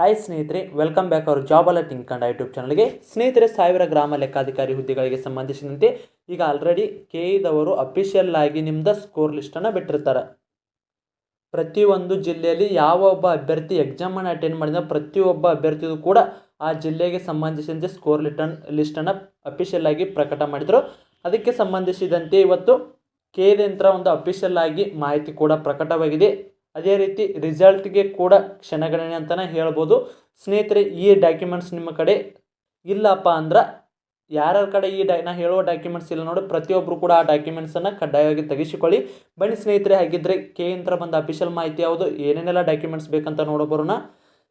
Hi ಸ್ನೇಹಿತರೆ welcome back ಅವರು job ಅಲ್ಲ ತಿಂಕಂಡ ಯೂಟ್ಯೂಬ್ ಚಾನಲ್ಗೆ ಸ್ನೇಹಿತರೆ, ಸಾವಿರ ಗ್ರಾಮ ಲೆಕ್ಕಾಧಿಕಾರಿ ಹುದ್ದೆಗಳಿಗೆ ಸಂಬಂಧಿಸಿದಂತೆ ಈಗ ಆಲ್ರೆಡಿ ಕೆ ಇದವರು ಅಫಿಷಿಯಲ್ ಆಗಿ ನಿಮ್ದು ಸ್ಕೋರ್ ಲಿಸ್ಟನ್ನು ಬಿಟ್ಟಿರ್ತಾರೆ. ಪ್ರತಿಯೊಂದು ಜಿಲ್ಲೆಯಲ್ಲಿ ಯಾವ ಒಬ್ಬ ಅಭ್ಯರ್ಥಿ ಎಕ್ಸಾಮನ್ನು ಅಟೆಂಡ್ ಮಾಡಿದ ಪ್ರತಿಯೊಬ್ಬ ಅಭ್ಯರ್ಥಿಗೂ ಕೂಡ ಆ ಜಿಲ್ಲೆಗೆ ಸಂಬಂಧಿಸಿದಂತೆ ಸ್ಕೋರ್ ಲಿಟನ್ ಲಿಸ್ಟನ್ನು ಅಫಿಷಿಯಲ್ ಆಗಿ ಪ್ರಕಟ ಮಾಡಿದರು. ಅದಕ್ಕೆ ಸಂಬಂಧಿಸಿದಂತೆ ಇವತ್ತು ಕೆ ಯಂತ್ರ ಒಂದು ಅಫಿಷಿಯಲ್ ಆಗಿ ಮಾಹಿತಿ ಕೂಡ ಪ್ರಕಟವಾಗಿದೆ. ಅದೇ ರೀತಿ ರಿಸಲ್ಟ್ಗೆ ಕೂಡ ಕ್ಷಣಗಣನೆ ಅಂತಲೇ ಹೇಳ್ಬೋದು. ಸ್ನೇಹಿತರೆ, ಈ ಡಾಕ್ಯುಮೆಂಟ್ಸ್ ನಿಮ್ಮ ಕಡೆ ಇಲ್ಲಪ್ಪ ಅಂದ್ರೆ ಯಾರ್ಯಾರ ಕಡೆ ಈ ಡಾ ನಾ ಹೇಳುವ ಡಾಕ್ಯುಮೆಂಟ್ಸ್ ಇಲ್ಲ ನೋಡಿ ಪ್ರತಿಯೊಬ್ಬರು ಕೂಡ ಆ ಡಾಕ್ಯುಮೆಂಟ್ಸನ್ನು ಕಡ್ಡಾಯವಾಗಿ ತೆಗೆಸಿಕೊಳ್ಳಿ. ಬನ್ನಿ ಸ್ನೇಹಿತರೆ, ಹಾಗಿದ್ರೆ ಕೆ ಇಂತ್ರ ಬಂದ ಅಫಿಷಿಯಲ್ ಮಾಹಿತಿ ಯಾವುದು, ಏನೇನೆಲ್ಲ ಡಾಕ್ಯುಮೆಂಟ್ಸ್ ಬೇಕಂತ ನೋಡೋಬರೋಣ.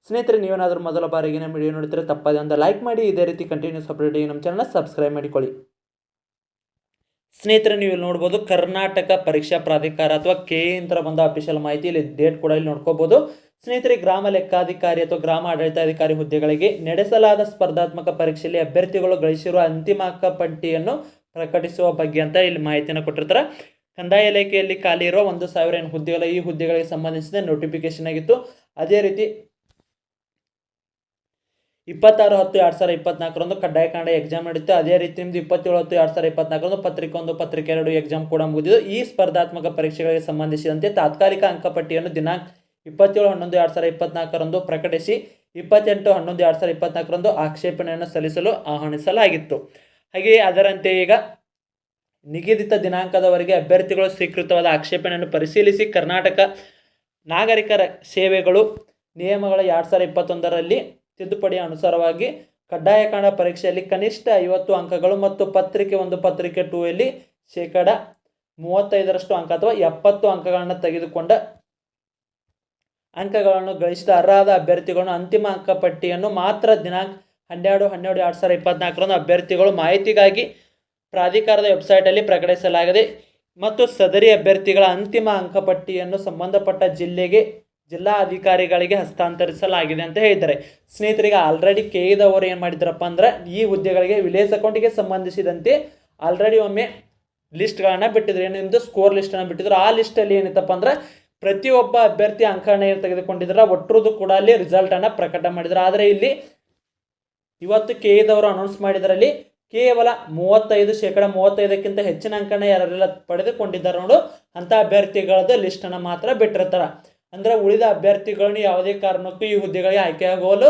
ಸ್ನೇಹಿತರೆ, ನೀವೇನಾದರೂ ಮೊದಲ ಬಾರಿಗೆ ನಮ್ಮ ವಿಡಿಯೋ ನೋಡಿದರೆ ತಪ್ಪದೆ ಅಂತ ಲೈಕ್ ಮಾಡಿ, ಇದೇ ರೀತಿ ಕಂಟಿನ್ಯೂಸ್ ಅಪ್ಡೇಟ್ ನಮ್ಮ ಚಾನಲ್ನ ಸಬ್ಸ್ಕ್ರೈಬ್ ಮಾಡಿಕೊಳ್ಳಿ. ಸ್ನೇಹಿತರೆ, ನೀವು ಇಲ್ಲಿ ನೋಡ್ಬೋದು ಕರ್ನಾಟಕ ಪರೀಕ್ಷಾ ಪ್ರಾಧಿಕಾರ ಅಥವಾ ಕೆ ಅಂತ ಬಂದ ಅಫಿಷಿಯಲ್ ಮಾಹಿತಿ ಇಲ್ಲಿ ಡೇಟ್ ಕೂಡ ಇಲ್ಲಿ ನೋಡ್ಕೋಬಹುದು ಸ್ನೇಹಿತರೆ, ಗ್ರಾಮ ಲೆಕ್ಕಾಧಿಕಾರಿ ಅಥವಾ ಗ್ರಾಮ ಆಡಳಿತಾಧಿಕಾರಿ ಹುದ್ದೆಗಳಿಗೆ ನಡೆಸಲಾದ ಸ್ಪರ್ಧಾತ್ಮಕ ಪರೀಕ್ಷೆಯಲ್ಲಿ ಅಭ್ಯರ್ಥಿಗಳು ಗಳಿಸಿರುವ ಅಂತಿಮ ಅಂಕಪಟ್ಟಿಯನ್ನು ಪ್ರಕಟಿಸುವ ಬಗ್ಗೆ ಅಂತ ಇಲ್ಲಿ ಮಾಹಿತಿಯನ್ನು ಕೊಟ್ಟಿರ್ತಾರೆ. ಕಂದಾಯ ಇಲಾಖೆಯಲ್ಲಿ ಖಾಲಿ ಇರುವ ಒಂದು ಸಾವಿರ ಏನು ಹುದ್ದೆಗಳ, ಈ ಹುದ್ದೆಗಳಿಗೆ ಸಂಬಂಧಿಸಿದ ನೋಟಿಫಿಕೇಶನ್ ಆಗಿತ್ತು. ಅದೇ ರೀತಿ ಇಪ್ಪತ್ತಾರು ಹತ್ತು ಎರಡು ಸಾವಿರ ಇಪ್ಪತ್ನಾಲ್ಕರಂದು ಕಡ್ಡಾಯ ಕನ್ನಡ ಎಕ್ಸಾಮ್ ನಡೀತು. ಅದೇ ರೀತಿ ನಿಮ್ದು ಇಪ್ಪತ್ತೇಳು ಹತ್ತು ಎರಡು ಸಾವಿರ ಇಪ್ಪತ್ನಾಲ್ಕರಂದು ಪತ್ರಿಕೆ ಒಂದು ಪತ್ರಿಕೆ ಎರಡು ಎಕ್ಸಾಮ್ ಕೂಡ ಮುಗಿದಿದ್ದು. ಈ ಸ್ಪರ್ಧಾತ್ಮಕ ಪರೀಕ್ಷೆಗಳಿಗೆ ಸಂಬಂಧಿಸಿದಂತೆ ತಾತ್ಕಾಲಿಕ ಅಂಕಪಟ್ಟಿಯನ್ನು ದಿನಾಂಕ ಇಪ್ಪತ್ತೇಳು, ಹನ್ನೊಂದು, ಎರಡು ಸಾವಿರ ಇಪ್ಪತ್ನಾಲ್ಕರಂದು ಪ್ರಕಟಿಸಿ, ಇಪ್ಪತ್ತೆಂಟು, ಹನ್ನೊಂದು, ಎರಡು ಸಾವಿರ ಇಪ್ಪತ್ನಾಲ್ಕರಂದು ಆಕ್ಷೇಪಣೆಯನ್ನು ಸಲ್ಲಿಸಲು ಆಹ್ವಾನಿಸಲಾಗಿತ್ತು. ಹಾಗೆಯೇ ಅದರಂತೆ ಈಗ ನಿಗದಿತ ದಿನಾಂಕದವರೆಗೆ ಅಭ್ಯರ್ಥಿಗಳು ಸ್ವೀಕೃತವಾದ ಆಕ್ಷೇಪಣೆಯನ್ನು ಪರಿಶೀಲಿಸಿ ಕರ್ನಾಟಕ ನಾಗರಿಕರ ಸೇವೆಗಳು ನಿಯಮಗಳ ಎರಡು ಸಾವಿರ ಇಪ್ಪತ್ತೊಂದರಲ್ಲಿ ತಿದ್ದುಪಡಿಯ ಅನುಸಾರವಾಗಿ ಕಡ್ಡಾಯ ಕನ್ನಡ ಪರೀಕ್ಷೆಯಲ್ಲಿ ಕನಿಷ್ಠ ಐವತ್ತು ಅಂಕಗಳು ಮತ್ತು ಪತ್ರಿಕೆ ಒಂದು, ಪತ್ರಿಕೆ ಟೂ ಅಲ್ಲಿ ಶೇಕಡ ಮೂವತ್ತೈದರಷ್ಟು ಅಂಕ ಅಥವಾ ಎಪ್ಪತ್ತು ಅಂಕಗಳನ್ನು ತೆಗೆದುಕೊಂಡ ಅಂಕಗಳನ್ನು ಗಳಿಸಿದ ಅರ್ಹದ ಅಭ್ಯರ್ಥಿಗಳನ್ನು ಅಂತಿಮ ಅಂಕಪಟ್ಟಿಯನ್ನು ಮಾತ್ರ ದಿನಾಂಕ ಹನ್ನೆರಡು ಹನ್ನೆರಡು, ಎರಡು ಸಾವಿರದ ಇಪ್ಪತ್ನಾಲ್ಕರಂದು ಅಭ್ಯರ್ಥಿಗಳು ಮಾಹಿತಿಗಾಗಿ ಪ್ರಾಧಿಕಾರದ ವೆಬ್ಸೈಟಲ್ಲಿ ಪ್ರಕಟಿಸಲಾಗಿದೆ. ಮತ್ತು ಸದರಿ ಅಭ್ಯರ್ಥಿಗಳ ಅಂತಿಮ ಅಂಕಪಟ್ಟಿಯನ್ನು ಸಂಬಂಧಪಟ್ಟ ಜಿಲ್ಲೆಗೆ ಜಿಲ್ಲಾ ಅಧಿಕಾರಿಗಳಿಗೆ ಹಸ್ತಾಂತರಿಸಲಾಗಿದೆ ಅಂತ ಹೇಳಿದ್ದಾರೆ. ಸ್ನೇಹಿತರಿಗೆ ಆಲ್ರೆಡಿ ಕೆ ಇದವರು ಏನು ಮಾಡಿದ್ರಪ್ಪ ಅಂದ್ರೆ, ಈ ಹುದ್ದೆಗಳಿಗೆ ವಿಲೇಜ್ ಅಕೌಂಟಿಗೆ ಸಂಬಂಧಿಸಿದಂತೆ ಆಲ್ರೆಡಿ ಒಮ್ಮೆ ಲಿಸ್ಟ್ಗಳನ್ನು ಬಿಟ್ಟಿದ್ರು. ಏನು ನಿಮ್ಮದು ಸ್ಕೋರ್ ಲಿಸ್ಟನ್ನು ಬಿಟ್ಟಿದ್ರು. ಆ ಲಿಸ್ಟಲ್ಲಿ ಏನಿತ್ತಪ್ಪ ಅಂದ್ರೆ, ಪ್ರತಿಯೊಬ್ಬ ಅಭ್ಯರ್ಥಿ ಅಂಕಣ ಏನು ತೆಗೆದುಕೊಂಡಿದ್ರೆ ಒಟ್ಟರದು ಕೂಡ ಅಲ್ಲಿ ರಿಸಲ್ಟನ್ನು ಪ್ರಕಟ ಮಾಡಿದ್ರು. ಆದರೆ ಇಲ್ಲಿ ಇವತ್ತು ಕೆ ಇದವರು ಅನೌನ್ಸ್ ಮಾಡಿದ್ರಲ್ಲಿ ಕೇವಲ ಮೂವತ್ತೈದು ಶೇಕಡ ಮೂವತ್ತೈದಕ್ಕಿಂತ ಹೆಚ್ಚಿನ ಅಂಕಣ ಯಾರೆಲ್ಲ ಪಡೆದುಕೊಂಡಿದ್ದಾರೆ ನೋಡು, ಅಂಥ ಅಭ್ಯರ್ಥಿಗಳದ್ದು ಲಿಸ್ಟನ್ನು ಮಾತ್ರ ಬಿಟ್ಟಿರ್ತಾರೆ. ಅಂದರೆ ಉಳಿದ ಅಭ್ಯರ್ಥಿಗಳನ್ನು ಯಾವುದೇ ಕಾರಣಕ್ಕೂ ಈ ಹುದ್ದೆಗಳಿಗೆ ಆಯ್ಕೆಯಾಗಲು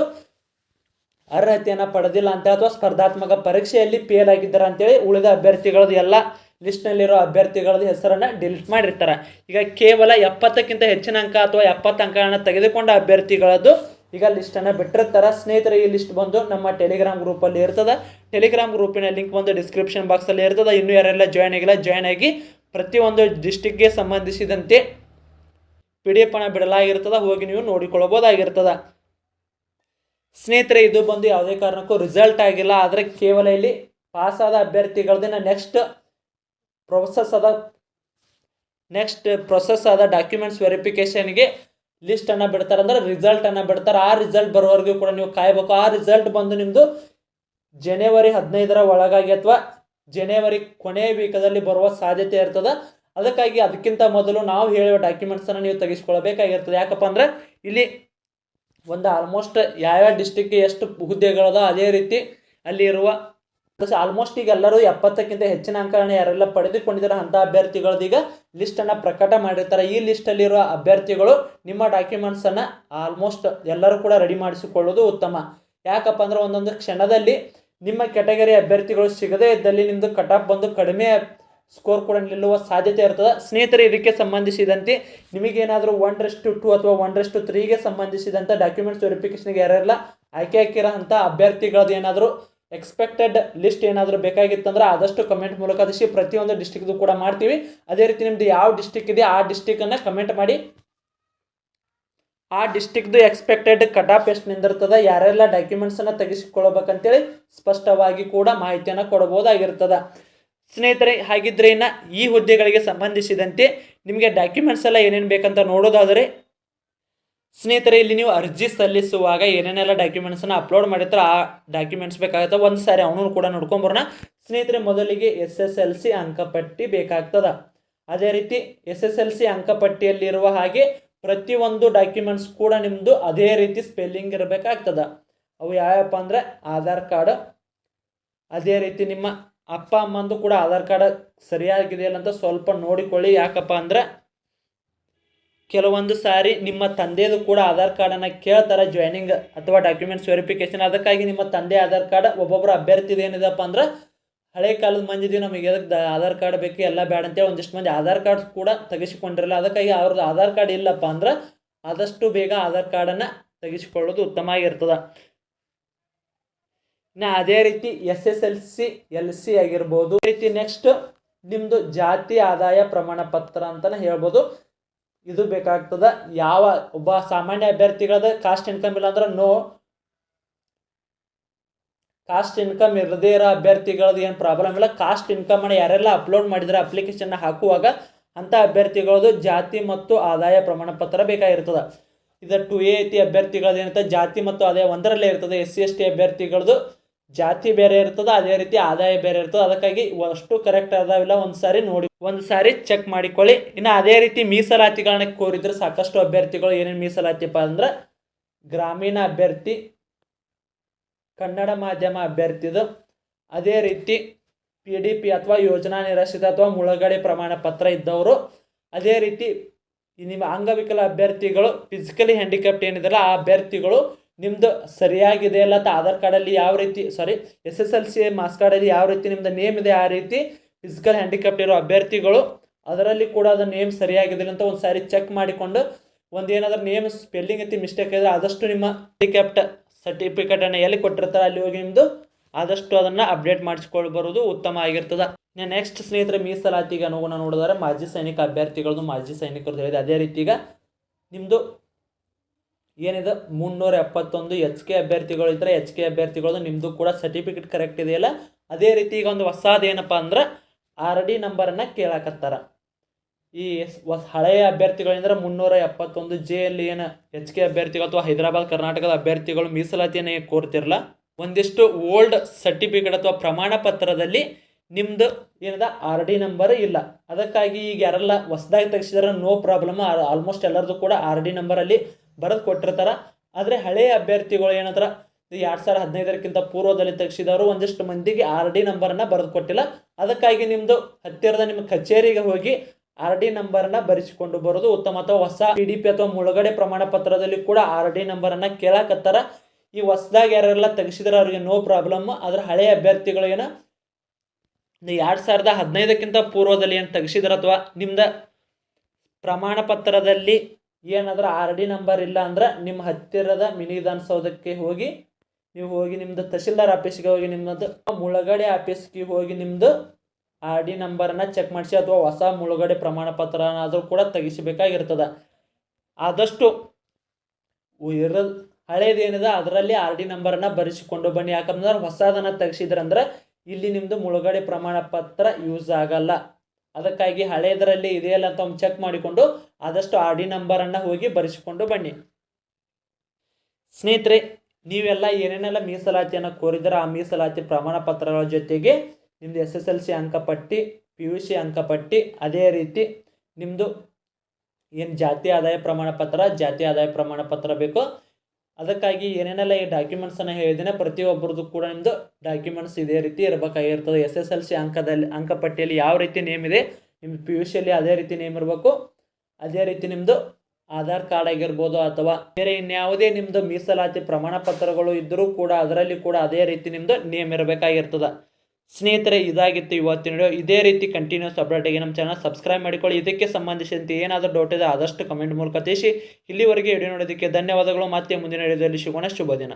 ಅರ್ಹತೆಯನ್ನು ಪಡೆದಿಲ್ಲ ಅಂತ ಅಥವಾ ಸ್ಪರ್ಧಾತ್ಮಕ ಪರೀಕ್ಷೆಯಲ್ಲಿ ಫೇಲ್ ಆಗಿದ್ದಾರೆ ಅಂತೇಳಿ ಉಳಿದ ಅಭ್ಯರ್ಥಿಗಳದ್ದು ಎಲ್ಲ ಲಿಸ್ಟ್ನಲ್ಲಿರೋ ಅಭ್ಯರ್ಥಿಗಳದ್ದು ಹೆಸರನ್ನು ಡಿಲೀಟ್ ಮಾಡಿರ್ತಾರೆ. ಈಗ ಕೇವಲ ಎಪ್ಪತ್ತಕ್ಕಿಂತ ಹೆಚ್ಚಿನ ಅಂಕ ಅಥವಾ ಎಪ್ಪತ್ತು ಅಂಕಗಳನ್ನು ತೆಗೆದುಕೊಂಡ ಅಭ್ಯರ್ಥಿಗಳದ್ದು ಈಗ ಲಿಸ್ಟನ್ನು ಬಿಟ್ಟಿರ್ತಾರೆ. ಸ್ನೇಹಿತರೆ, ಈ ಲಿಸ್ಟ್ ಬಂದು ನಮ್ಮ ಟೆಲಿಗ್ರಾಮ್ ಗ್ರೂಪಲ್ಲಿ ಇರ್ತದೆ. ಟೆಲಿಗ್ರಾಮ್ ಗ್ರೂಪಿನ ಲಿಂಕ್ ಬಂದು ಡಿಸ್ಕ್ರಿಪ್ಷನ್ ಬಾಕ್ಸಲ್ಲಿ ಇರ್ತದೆ. ಇನ್ನೂ ಯಾರೆಲ್ಲ ಜಾಯ್ನ್ ಆಗಿಲ್ಲ ಜಾಯ್ನ್ ಆಗಿ ಪ್ರತಿಯೊಂದು ಡಿಸ್ಟಿಕ್ಗೆ ಸಂಬಂಧಿಸಿದಂತೆ ಪಿ ಡಿ ಬಿಡಲಾಗಿರ್ತದೆ, ಹೋಗಿ ನೀವು ನೋಡಿಕೊಳ್ಳಬಹುದಾಗಿರ್ತದ. ಸ್ನೇಹಿತರೆ, ಇದು ಬಂದು ಯಾವುದೇ ಕಾರಣಕ್ಕೂ ರಿಸಲ್ಟ್ ಆಗಿಲ್ಲ. ಆದರೆ ಕೇವಲ ಇಲ್ಲಿ ಪಾಸಾದ ಆದ ಅಭ್ಯರ್ಥಿಗಳದಿನ ನೆಕ್ಸ್ಟ್ ಪ್ರೊಸೆಸ್ ಅದ ನೆಕ್ಸ್ಟ್ ಪ್ರೊಸೆಸ್ ಆದ ಡಾಕ್ಯುಮೆಂಟ್ಸ್ ವೆರಿಫಿಕೇಷನ್ಗೆ ಲಿಸ್ಟನ್ನು ಬಿಡ್ತಾರೆ. ಅಂದ್ರೆ ರಿಸಲ್ಟನ್ನು ಬಿಡ್ತಾರೆ. ಆ ರಿಸಲ್ಟ್ ಬರೋವರೆಗೂ ಕೂಡ ನೀವು ಕಾಯಬೇಕು. ಆ ರಿಸಲ್ಟ್ ಬಂದು ನಿಮ್ಮದು ಜನವರಿ ಹದಿನೈದರ ಒಳಗಾಗಿ ಅಥವಾ ಜನವರಿ ಕೊನೆಯ ವೀಕದಲ್ಲಿ ಬರುವ ಸಾಧ್ಯತೆ ಇರ್ತದೆ. ಅದಕ್ಕಾಗಿ ಅದಕ್ಕಿಂತ ಮೊದಲು ನಾವು ಹೇಳುವ ಡಾಕ್ಯುಮೆಂಟ್ಸನ್ನು ನೀವು ತೆಗೆಸ್ಕೊಳ್ಬೇಕಾಗಿರ್ತದೆ. ಯಾಕಪ್ಪ ಅಂದರೆ ಇಲ್ಲಿ ಒಂದು ಆಲ್ಮೋಸ್ಟ್ ಯಾವ್ಯಾವ ಡಿಸ್ಟಿಕ್ಗೆ ಎಷ್ಟು ಹುದ್ದೆಗಳದ ಅದೇ ರೀತಿ ಅಲ್ಲಿ ಇರುವ ಆಲ್ಮೋಸ್ಟ್ ಈಗ ಎಲ್ಲರೂ ಎಪ್ಪತ್ತಕ್ಕಿಂತ ಹೆಚ್ಚಿನ ಅಂಕಗಳನ್ನು ಯಾರೆಲ್ಲ ಪಡೆದುಕೊಂಡಿದ್ದಾರೆ ಅಂಥ ಈಗ ಲಿಸ್ಟನ್ನು ಪ್ರಕಟ ಮಾಡಿರ್ತಾರೆ. ಈ ಲಿಸ್ಟಲ್ಲಿರುವ ಅಭ್ಯರ್ಥಿಗಳು ನಿಮ್ಮ ಡಾಕ್ಯುಮೆಂಟ್ಸನ್ನು ಆಲ್ಮೋಸ್ಟ್ ಎಲ್ಲರೂ ಕೂಡ ರೆಡಿ ಮಾಡಿಸಿಕೊಳ್ಳೋದು ಉತ್ತಮ. ಯಾಕಪ್ಪ ಅಂದ್ರೆ ಒಂದೊಂದು ಕ್ಷಣದಲ್ಲಿ ನಿಮ್ಮ ಕೆಟಗರಿ ಅಭ್ಯರ್ಥಿಗಳು ಸಿಗದೇ ಇದ್ದಲ್ಲಿ ನಿಮ್ಮದು ಕಟ್ ಆಫ್ ಬಂದು ಕಡಿಮೆ ಸ್ಕೋರ್ ಕೂಡ ನಿಲ್ಲುವ ಸಾಧ್ಯತೆ ಇರ್ತದೆ. ಸ್ನೇಹಿತರೆ, ಇದಕ್ಕೆ ಸಂಬಂಧಿಸಿದಂತೆ ನಿಮಗೇನಾದರೂ ಒನ್ ರೆಸ್ಟು ಟು ಅಥವಾ ಒನ್ ರೆಸ್ಟು ತ್ರೀಗೆ ಸಂಬಂಧಿಸಿದಂಥ ಡಾಕ್ಯುಮೆಂಟ್ಸ್ ವೆರಿಫಿಕೇಷನ್ಗೆ ಯಾರೆಲ್ಲ ಆಯ್ಕೆ ಹಾಕಿರೋ ಅಭ್ಯರ್ಥಿಗಳದ್ದು ಏನಾದರೂ ಎಕ್ಸ್ಪೆಕ್ಟೆಡ್ ಲಿಸ್ಟ್ ಏನಾದರೂ ಬೇಕಾಗಿತ್ತಂದ್ರೆ ಆದಷ್ಟು ಕಮೆಂಟ್ ಮೂಲಕ ಅದಿಸಿ ಪ್ರತಿಯೊಂದು ಡಿಸ್ಟಿಕ್ದು ಕೂಡ ಮಾಡ್ತೀವಿ. ಅದೇ ರೀತಿ ನಿಮ್ಮದು ಯಾವ ಡಿಸ್ಟಿಕ್ ಇದೆ, ಆ ಡಿಸ್ಟಿಕನ್ನು ಕಮೆಂಟ್ ಮಾಡಿ. ಆ ಡಿಸ್ಟಿಕ್ದು ಎಕ್ಸ್ಪೆಕ್ಟೆಡ್ ಕಟ್ ಆಫ್ ಎಷ್ಟು ನಿಂದಿರ್ತದೆ ಯಾರೆಲ್ಲ ಡಾಕ್ಯುಮೆಂಟ್ಸನ್ನು ತೆಗೆಸಿಕೊಳ್ಬೇಕಂತೇಳಿ ಸ್ಪಷ್ಟವಾಗಿ ಕೂಡ ಮಾಹಿತಿಯನ್ನು ಕೊಡಬಹುದಾಗಿರ್ತದೆ. ಸ್ನೇಹಿತರೆ, ಹಾಗಿದ್ರೆ ಇನ್ನು ಈ ಹುದ್ದೆಗಳಿಗೆ ಸಂಬಂಧಿಸಿದಂತೆ ನಿಮಗೆ ಡಾಕ್ಯುಮೆಂಟ್ಸ್ ಎಲ್ಲ ಏನೇನು ಬೇಕಂತ ನೋಡೋದಾದರೆ, ಸ್ನೇಹಿತರೆ, ಇಲ್ಲಿ ನೀವು ಅರ್ಜಿ ಸಲ್ಲಿಸುವಾಗ ಏನೇನೆಲ್ಲ ಡಾಕ್ಯುಮೆಂಟ್ಸನ್ನು ಅಪ್ಲೋಡ್ ಮಾಡಿರ್ತಾರೆ ಆ ಡಾಕ್ಯುಮೆಂಟ್ಸ್ ಬೇಕಾಗುತ್ತೆ. ಒಂದು ಸಾರಿ ಅವನು ಕೂಡ ನೋಡ್ಕೊಂಬರೋಣ. ಸ್ನೇಹಿತರೆ, ಮೊದಲಿಗೆ ಎಸ್ ಎಸ್ ಎಲ್ ಸಿ ಅಂಕಪಟ್ಟಿ ಬೇಕಾಗ್ತದ. ಅದೇ ರೀತಿ ಎಸ್ ಎಸ್ ಎಲ್ ಸಿ ಅಂಕಪಟ್ಟಿಯಲ್ಲಿರುವ ಹಾಗೆ ಪ್ರತಿಯೊಂದು ಡಾಕ್ಯುಮೆಂಟ್ಸ್ ಕೂಡ ನಿಮ್ಮದು ಅದೇ ರೀತಿ ಸ್ಪೆಲ್ಲಿಂಗ್ ಇರಬೇಕಾಗ್ತದ. ಅವು ಯಾವ್ಯಾವಪ್ಪ ಅಂದರೆ ಆಧಾರ್ ಕಾರ್ಡ್, ಅದೇ ರೀತಿ ನಿಮ್ಮ ಅಪ್ಪ, ಅಮ್ಮಂದು ಕೂಡ ಆಧಾರ್ ಕಾರ್ಡ್ ಸರಿಯಾಗಿದೆಯಲ್ಲ ಅಂತ ಸ್ವಲ್ಪ ನೋಡಿಕೊಳ್ಳಿ. ಯಾಕಪ್ಪ ಅಂದ್ರೆ ಕೆಲವೊಂದು ಸಾರಿ ನಿಮ್ಮ ತಂದೆಯದು ಕೂಡ ಆಧಾರ್ ಕಾರ್ಡನ್ನು ಕೇಳ್ತಾರೆ ಜಾಯ್ನಿಂಗ್ ಅಥವಾ ಡಾಕ್ಯುಮೆಂಟ್ಸ್ ವೆರಿಫಿಕೇಶನ್ ಅದಕ್ಕಾಗಿ ನಿಮ್ಮ ತಂದೆ ಆಧಾರ್ ಕಾರ್ಡ್ ಒಬ್ಬೊಬ್ಬರು ಅಭ್ಯರ್ಥಿದು ಏನಿದೆಪ್ಪ ಅಂದ್ರೆ ಹಳೆ ಕಾಲದ ಮಂದಿದ್ದೀವಿ ನಮಗೆ ಎದಕ್ಕೆ ದ- ಆಧಾರ್ ಕಾರ್ಡ್ ಬೇಕು, ಎಲ್ಲ ಬೇಡ ಅಂತೇಳಿ ಒಂದಿಷ್ಟು ಮಂದಿ ಆಧಾರ್ ಕಾರ್ಡ್ ಕೂಡ ತೆಗೆಸಿಕೊಂಡಿರಲ್ಲ. ಅದಕ್ಕಾಗಿ ಅವ್ರದ್ದು ಆಧಾರ್ ಕಾರ್ಡ್ ಇಲ್ಲಪ್ಪ ಅಂದ್ರೆ ಆದಷ್ಟು ಬೇಗ ಆಧಾರ್ ಕಾರ್ಡನ್ನು ತೆಗೆಸಿಕೊಳ್ಳೋದು ಉತ್ತಮ ಆಗಿರ್ತದೆ. ಇನ್ನು ಅದೇ ರೀತಿ S S L C L C ಆಗಿರ್ಬೋದು. ರೀತಿ ನೆಕ್ಸ್ಟ್ ನಿಮ್ಮದು ಜಾತಿ ಆದಾಯ ಪ್ರಮಾಣ ಪತ್ರ ಅಂತಲೇ ಹೇಳ್ಬೋದು. ಇದು ಬೇಕಾಗ್ತದ ಯಾವ ಒಬ್ಬ ಸಾಮಾನ್ಯ ಅಭ್ಯರ್ಥಿಗಳದ ಕಾಸ್ಟ್ ಇನ್ಕಮ್ ಇಲ್ಲ ಅಂದ್ರೆ ನೋ ಕಾಸ್ಟ್ ಇನ್ಕಮ್ ಇರದೇ ಇರೋ ಅಭ್ಯರ್ಥಿಗಳದ್ದು ಏನು ಪ್ರಾಬ್ಲಮ್ ಇಲ್ಲ. ಕಾಸ್ಟ್ ಇನ್ಕಮ್ ಅನ್ನ ಯಾರೆಲ್ಲ ಅಪ್ಲೋಡ್ ಮಾಡಿದರೆ ಅಪ್ಲಿಕೇಶನ್ ಹಾಕುವಾಗ ಅಂಥ ಅಭ್ಯರ್ಥಿಗಳದ್ದು ಜಾತಿ ಮತ್ತು ಆದಾಯ ಪ್ರಮಾಣ ಪತ್ರ ಬೇಕಾಗಿರ್ತದೆ. ಇದು ಟು ಎ ಐತಿ ಅಭ್ಯರ್ಥಿಗಳದ್ದು ಏನಿರ್ತದೆ ಜಾತಿ ಮತ್ತು ಆದಾಯ ಒಂದರಲ್ಲೇ ಇರ್ತದೆ. ಎಸ್ ಸಿ ಎಸ್ ಟಿ ಅಭ್ಯರ್ಥಿಗಳದ್ದು ಜಾತಿ ಬೇರೆ ಇರ್ತದೆ ಅದೇ ರೀತಿ ಆದಾಯ ಬೇರೆ ಇರ್ತದೆ, ಅದಕ್ಕಾಗಿ ಅಷ್ಟು ಕರೆಕ್ಟ್ ಅದಾವಿಲ್ಲ ಒಂದು ಸಾರಿ ನೋಡಿ, ಒಂದು ಸಾರಿ ಚೆಕ್ ಮಾಡಿಕೊಳ್ಳಿ. ಇನ್ನು ಅದೇ ರೀತಿ ಮೀಸಲಾತಿಗಳನ್ನ ಕೋರಿದ್ರೆ ಸಾಕಷ್ಟು ಅಭ್ಯರ್ಥಿಗಳು ಏನೇನು ಮೀಸಲಾತಿಪ್ಪ ಅಂದ್ರೆ ಗ್ರಾಮೀಣ ಅಭ್ಯರ್ಥಿ, ಕನ್ನಡ ಮಾಧ್ಯಮ ಅಭ್ಯರ್ಥಿದು, ಅದೇ ರೀತಿ ಪಿ ಡಿ ಪಿ ಅಥವಾ ಯೋಜನಾ ನಿರಾಶ್ರಿತ ಅಥವಾ ಮುಳುಗಡೆ ಪ್ರಮಾಣ ಪತ್ರ ಇದ್ದವರು, ಅದೇ ರೀತಿ ನಿಮ್ಮ ಅಂಗವಿಕಲ ಅಭ್ಯರ್ಥಿಗಳು ಫಿಸಿಕಲಿ ಹ್ಯಾಂಡಿಕ್ಯಾಪ್ಟ್ ಏನಿದೆಯಲ್ಲ ಆ ಅಭ್ಯರ್ಥಿಗಳು ನಿಮ್ಮದು ಸರಿಯಾಗಿದೆ ಅಲ್ಲ ಅಥವಾ ಆಧಾರ್ ಕಾರ್ಡಲ್ಲಿ ಯಾವ ರೀತಿ sorry S S L C marks ಕಾರ್ಡಲ್ಲಿ ಯಾವ ರೀತಿ ನಿಮ್ಮದು ನೇಮ್ ಇದೆ ಆ ರೀತಿ ಫಿಸಿಕಲ್ ಹ್ಯಾಂಡಿಕ್ಯಾಪ್ಟ್ ಇರೋ ಅಭ್ಯರ್ಥಿಗಳು, ಅದರಲ್ಲಿ ಕೂಡ ಅದು ನೇಮ್ ಸರಿಯಾಗಿದಿಲ್ಲ ಅಂತ ಒಂದು ಸಾರಿ ಚೆಕ್ ಮಾಡಿಕೊಂಡು ಒಂದು ಏನಾದರೂ ನೇಮ್ ಸ್ಪೆಲ್ಲಿಂಗ್ ಐತಿ ಮಿಸ್ಟೇಕ್ ಇದ್ರೆ ಆದಷ್ಟು ನಿಮ್ಮ ಹ್ಯಾಂಡಿಕ್ಯಾಪ್ಟ್ ಸರ್ಟಿಫಿಕೇಟನ್ನು ಎಲ್ಲಿ ಕೊಟ್ಟಿರ್ತಾರೆ ಅಲ್ಲಿ ಹೋಗಿ ನಿಮ್ಮದು ಆದಷ್ಟು ಅದನ್ನು ಅಪ್ಡೇಟ್ ಮಾಡಿಸ್ಕೊಂಡು ಉತ್ತಮ ಆಗಿರ್ತದೆ. ನೆಕ್ಸ್ಟ್ ಸ್ನೇಹಿತರೆ, ಮೀಸಲಾತಿಗೆ ಅನುಗುಣ ನೋಡಿದರೆ ಮಾಜಿ ಸೈನಿಕ ಅಭ್ಯರ್ಥಿಗಳದ್ದು ಮಾಜಿ ಸೈನಿಕರದ್ದು ಹೇಳಿದೆ ಅದೇ ರೀತಿಗ ನಿಮ್ಮದು ಏನಿದೆ? ಮುನ್ನೂರ ಎಪ್ಪತ್ತೊಂದು ಎಚ್ ಕೆ ಅಭ್ಯರ್ಥಿಗಳು ಇದ್ದರೆ ಎಚ್ ಕೆ ಅಭ್ಯರ್ಥಿಗಳದ್ದು ನಿಮ್ಮದು ಕೂಡ ಸರ್ಟಿಫಿಕೇಟ್ ಕರೆಕ್ಟ್ ಇದೆಯಲ್ಲ? ಅದೇ ರೀತಿ ಈಗ ಒಂದು ಹೊಸದು ಏನಪ್ಪ ಅಂದ್ರೆ ಆರ್ ಡಿ ನಂಬರನ್ನು ಕೇಳಕತ್ತಾರ. ಈ ಹೊಸ ಹಳೆಯ ಅಭ್ಯರ್ಥಿಗಳಿಂದ್ರೆ ಮುನ್ನೂರ ಎಪ್ಪತ್ತೊಂದು ಜೆ ಅಲ್ಲಿ ಏನು ಎಚ್ ಕೆ ಅಭ್ಯರ್ಥಿಗಳು ಅಥವಾ ಹೈದರಾಬಾದ್, ಕರ್ನಾಟಕದ ಅಭ್ಯರ್ಥಿಗಳು ಮೀಸಲಾತಿಯನ್ನು ಕೋರ್ತಿರಲ್ಲ ಒಂದಿಷ್ಟು ಓಲ್ಡ್ ಸರ್ಟಿಫಿಕೇಟ್ ಅಥವಾ ಪ್ರಮಾಣ ಪತ್ರದಲ್ಲಿ ನಿಮ್ಮದು ಏನದ? ಆರ್ ಡಿ ನಂಬರ್ ಇಲ್ಲ. ಅದಕ್ಕಾಗಿ ಈಗ ಯಾರೆಲ್ಲ ಹೊಸದಾಗಿ ತೆಗೆಸಿದ್ರೆ, ನೋ ಪ್ರಾಬ್ಲಮ್. ಆಲ್ಮೋಸ್ಟ್ ಎಲ್ಲರದ್ದು ಕೂಡ ಆರ್ ಡಿ ನಂಬರಲ್ಲಿ ಬರೆದು ಕೊಟ್ಟಿರ್ತಾರೆ. ಆದರೆ ಹಳೆಯ ಅಭ್ಯರ್ಥಿಗಳು ಏನಂದ್ರೆ ಎರಡು ಸಾವಿರ ಹದಿನೈದರಕ್ಕಿಂತ ಪೂರ್ವದಲ್ಲಿ ತೆಗೆಸಿದವರು ಒಂದಿಷ್ಟು ಮಂದಿಗೆ ಆರ್ ಡಿ ನಂಬರನ್ನು ಬರೆದು ಕೊಟ್ಟಿಲ್ಲ. ಅದಕ್ಕಾಗಿ ನಿಮ್ಮದು ಹತ್ತಿರದ ನಿಮ್ಮ ಕಚೇರಿಗೆ ಹೋಗಿ ಆರ್ ಡಿ ನಂಬರನ್ನು ಬರೆಸಿಕೊಂಡು ಬರೋದು ಉತ್ತಮ. ಅಥವಾ ಹೊಸ ಪಿ ಡಿ ಪಿ ಅಥವಾ ಮುಳುಗಡೆ ಪ್ರಮಾಣ ಪತ್ರದಲ್ಲಿ ಕೂಡ ಆರ್ ಡಿ ನಂಬರನ್ನು ಕೇಳಕತ್ತಾರ. ಈ ಹೊಸದಾಗಿ ಯಾರೆಲ್ಲ ತೆಗೆಸಿದ್ರೆ ಅವ್ರಿಗೆ ನೋ ಪ್ರಾಬ್ಲಮ್ ಆದರೆ ಹಳೆಯ ಅಭ್ಯರ್ಥಿಗಳು ಏನು ಎರಡು ಸಾವಿರದ ಹದಿನೈದಕ್ಕಿಂತ ಪೂರ್ವದಲ್ಲಿ ಏನು ತೆಗೆಸಿದ್ರ ಅಥವಾ ನಿಮ್ದು ಪ್ರಮಾಣ ಪತ್ರದಲ್ಲಿ ಏನಾದರೂ ಆರ್ ಡಿ ನಂಬರ್ ಇಲ್ಲ ಅಂದ್ರೆ ನಿಮ್ಮ ಹತ್ತಿರದ ಮಿನಿ ವಿಧಾನಸೌಧಕ್ಕೆ ಹೋಗಿ, ನೀವು ಹೋಗಿ ನಿಮ್ಮದು ತಹಶೀಲ್ದಾರ್ ಆಫೀಸ್ಗೆ ಹೋಗಿ ನಿಮ್ಮದು ಮುಳುಗಡೆ ಆಫೀಸ್ಗೆ ಹೋಗಿ ನಿಮ್ಮದು ಆರ್ ಡಿ ನಂಬರನ್ನು ಚೆಕ್ ಮಾಡಿಸಿ ಅಥವಾ ಹೊಸ ಮುಳುಗಡೆ ಪ್ರಮಾಣ ಪತ್ರನಾದರೂ ಕೂಡ ತೆಗಿಸಬೇಕಾಗಿರ್ತದೆ. ಆದಷ್ಟು ಇರೋ ಹಳೇದೇನಿದೆ ಅದರಲ್ಲಿ ಆರ್ ಡಿ ನಂಬರನ್ನು ಬರೆಸಿಕೊಂಡು ಬನ್ನಿ. ಯಾಕಂದ್ರೆ ಹೊಸದನ್ನು ತೆಗೆಸಿದ್ರಂದ್ರೆ ಇಲ್ಲಿ ನಿಮ್ಮದು ಮುಳುಗಡೆ ಪ್ರಮಾಣ ಪತ್ರ ಯೂಸ್ ಆಗಲ್ಲ. ಅದಕ್ಕಾಗಿ ಹಳೆಯದರಲ್ಲಿ ಇದೆಯಲ್ಲ ಅಂತ ಒಂದು ಚೆಕ್ ಮಾಡಿಕೊಂಡು ಆದಷ್ಟು ಆರ್ ಡಿ ನಂಬರನ್ನು ಹೋಗಿ ಬರೆಸಿಕೊಂಡು ಬನ್ನಿ. ಸ್ನೇಹಿತರೆ, ನೀವೆಲ್ಲ ಏನೇನೆಲ್ಲ ಮೀಸಲಾತಿಯನ್ನು ಕೋರಿದರೆ, ಆ ಮೀಸಲಾತಿ ಪ್ರಮಾಣ ಪತ್ರಗಳ ಜೊತೆಗೆ ನಿಮ್ಮದು ಎಸ್ ಎಸ್ ಎಲ್ ಸಿ ಅಂಕಪಟ್ಟಿ ಪಿ ಯು ಸಿ ಅಂಕಪಟ್ಟಿ, ಅದೇ ರೀತಿ ನಿಮ್ಮದು ಏನು ಜಾತಿ ಆದಾಯ ಪ್ರಮಾಣ ಪತ್ರ, ಜಾತಿ ಆದಾಯ ಪ್ರಮಾಣ ಪತ್ರ ಬೇಕು ಅದಕ್ಕಾಗಿ ಏನೇನೆಲ್ಲ ಈ ಡಾಕ್ಯುಮೆಂಟ್ಸನ್ನು ಹೇಳಿದ್ದೇನೆ ಪ್ರತಿಯೊಬ್ಬರದ್ದು ಕೂಡ ನಿಮ್ಮದು ಡಾಕ್ಯುಮೆಂಟ್ಸ್ ಇದೇ ರೀತಿ ಇರಬೇಕಾಗಿರ್ತದೆ. ಎಸ್ ಎಸ್ ಎಲ್ ಸಿ ಅಂಕದಲ್ಲಿ ಅಂಕಪಟ್ಟಿಯಲ್ಲಿ ಯಾವ ರೀತಿ ನೇಮ್ ಇದೆ ನಿಮ್ಮ ಪಿ ಯು ಸಿಯಲ್ಲಿ ಅದೇ ರೀತಿ ನೇಮ್ ಇರಬೇಕು. ಅದೇ ರೀತಿ ನಿಮ್ಮದು ಆಧಾರ್ ಕಾರ್ಡ್ ಆಗಿರ್ಬೋದು ಅಥವಾ ಬೇರೆ ಇನ್ಯಾವುದೇ ನಿಮ್ಮದು ಮೀಸಲಾತಿ ಪ್ರಮಾಣ ಪತ್ರಗಳು ಇದ್ದರೂ ಕೂಡ ಅದರಲ್ಲಿ ಕೂಡ ಅದೇ ರೀತಿ ನಿಮ್ಮದು ನೇಮ್ ಇರಬೇಕಾಗಿರ್ತದೆ. ಸ್ನೇಹಿತರೆ, ಇದಾಗಿತ್ತು ಇವತ್ತಿನ ವಿಡಿಯೋ ಇದೇ ರೀತಿ ಕಂಟಿನ್ಯೂಸ್ ಅಪ್ಡೇಟಿಗೆ ನಮ್ಮ ಚಾನಲ್ ಸಬ್ಸ್ಕ್ರೈಬ್ ಮಾಡಿಕೊಳ್ಳಿ. ಇದಕ್ಕೆ ಸಂಬಂಧಿಸಿದಂತೆ ಏನಾದರೂ ಡೌಟ್ ಇದೆ ಆದಷ್ಟು ಕಮೆಂಟ್ ಮೂಲಕ ತಿಳಿಸಿ. ಇಲ್ಲಿವರೆಗೆ ವಿಡಿಯೋ ನೋಡೋದಕ್ಕೆ ಧನ್ಯವಾದಗಳು. ಮತ್ತೆ ಮುಂದಿನ ವಿಡಿಯೋದಲ್ಲಿ ಸಿಗೋಣ. ಶುಭ ದಿನ.